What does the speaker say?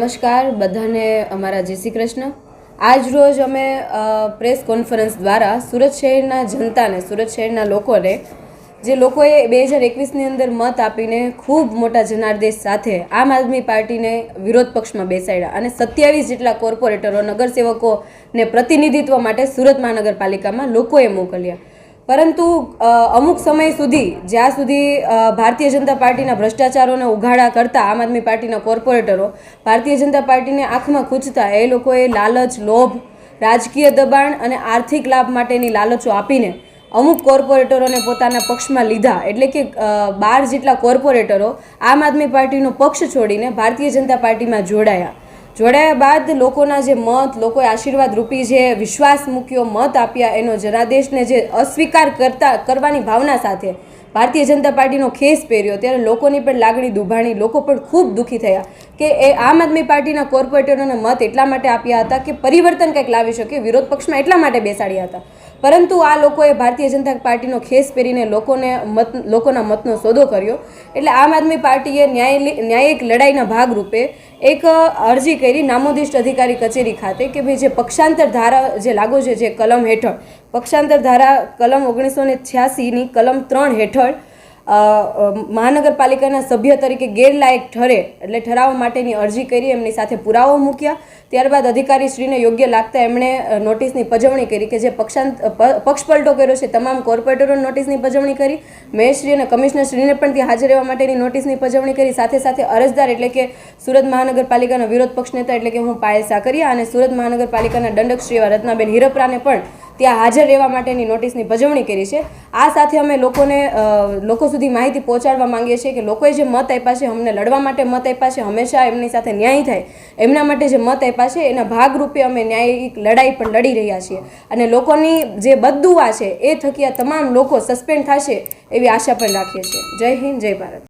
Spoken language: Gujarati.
નમસ્કાર, બધાને અમારા જય શ્રી કૃષ્ણ. આજ રોજ અમે પ્રેસ કોન્ફરન્સ દ્વારા સુરત શહેરના જનતાને સુરત શહેરના લોકોને, જે લોકોએ બે હજાર એકવીસની અંદર મત આપીને ખૂબ મોટા જનારદેશ સાથે આમ આદમી પાર્ટીને વિરોધ પક્ષમાં બેસાડ્યા અને સત્યાવીસ જેટલા કોર્પોરેટરો નગરસેવકોને પ્રતિનિધિત્વ માટે સુરત મહાનગરપાલિકામાં લોકોએ મોકલ્યા. પરંતુ અમુક સમય સુધી, જ્યાં સુધી ભારતીય જનતા પાર્ટીના ભ્રષ્ટાચારોને ઉઘાડા કરતા આમ આદમી પાર્ટીના કોર્પોરેટરો ભારતીય જનતા પાર્ટીને આંખમાં ખૂંચતા, એ લોકોએ લાલચ, લોભ, રાજકીય દબાણ અને આર્થિક લાભ માટેની લાલચો આપીને અમુક કોર્પોરેટરોને પોતાના પક્ષમાં લીધા. એટલે કે બાર જેટલા કોર્પોરેટરો આમ આદમી પાર્ટીનો પક્ષ છોડીને ભારતીય જનતા પાર્ટીમાં જોડાયા. જોડાયા બાદ લોકોના જે મત, લોકોએ આશીર્વાદ રૂપી જે વિશ્વાસ મૂક્યો, મત આપ્યા, એનો જનાદેશને જે અસ્વીકાર કરતા, કરવાની ભાવના સાથે ભારતીય જનતા પાર્ટીનો ખેસ પહેર્યો. ત્યારે લોકોની પણ લાગણી દુભાણી, લોકો પણ ખૂબ દુઃખી થયા કે એ આમ આદમી પાર્ટીના કોર્પોરેટરોને મત એટલા માટે આપ્યા હતા કે પરિવર્તન કંઈક લાવી શકે, વિરોધ પક્ષમાં એટલા માટે બેસાડ્યા હતા. પરંતુ આ લોકોએ ભારતીય જનતા પાર્ટીનો ખેસ પહેરીને લોકોને મત, લોકોના મતનો સોદો કર્યો. એટલે આમ આદમી પાર્ટીએ ન્યાય ન્યાયિક લડાઈના ભાગરૂપે એક અરજી કરી નામોદિષ્ટ અધિકારી કચેરી ખાતે કે ભાઈ જે પક્ષાંતર ધારા જે લાગુ છે જે કલમ હેઠળ, પક્ષાંતર ધારા કલમ ઓગણીસો ને છ્યાસીની કલમ ત્રણ હેઠળ મહાનગરપાલિકાના સભ્ય તરીકે ગેરલાયક ઠરે એટલે ઠરાવવા માટેની અરજી કરી, એમની સાથે પુરાવો મૂક્યા. ત્યારબાદ અધિકારીશ્રીને યોગ્ય લાગતા એમણે નોટિસની પજવણી કરી કે જે પક્ષાંત પક્ષપલટો કર્યો છે, તમામ કોર્પોરેટરો નોટિસની પજવણી કરી. મેયરશ્રી અને કમિશનરશ્રીને પણ ત્યાં હાજર રહેવા માટેની નોટિસની પજવણી કરી. સાથે સાથે અરજદાર એટલે કે સુરત મહાનગરપાલિકાના વિરોધ પક્ષ નેતા એટલે કે હું પાયલ સાકરિયા અને સુરત મહાનગરપાલિકાના દંડક શ્રી એવા રત્નાબેન હિરપરાને પણ ત્યાં હાજર રહેવા માટેની નોટિસની ભજવણી કરી છે. આ સાથે અમે લોકોને લોકો સુધી માહિતી પહોંચાડવા માંગીએ છીએ કે લોકોએ જે મત આપ્યા છે, અમને લડવા માટે મત આપ્યા છે, હંમેશા એમની સાથે ન્યાય થાય. એમના માટે જે મત આપ્યા છે, એના ભાગરૂપે અમે ન્યાયિક લડાઈ પણ લડી રહ્યા છીએ. અને લોકોની જે બદદુઆ છે, એ થકી તમામ લોકો સસ્પેન્ડ થશે એવી આશા પણ રાખીએ છીએ. જય હિન્દ, જય ભારત.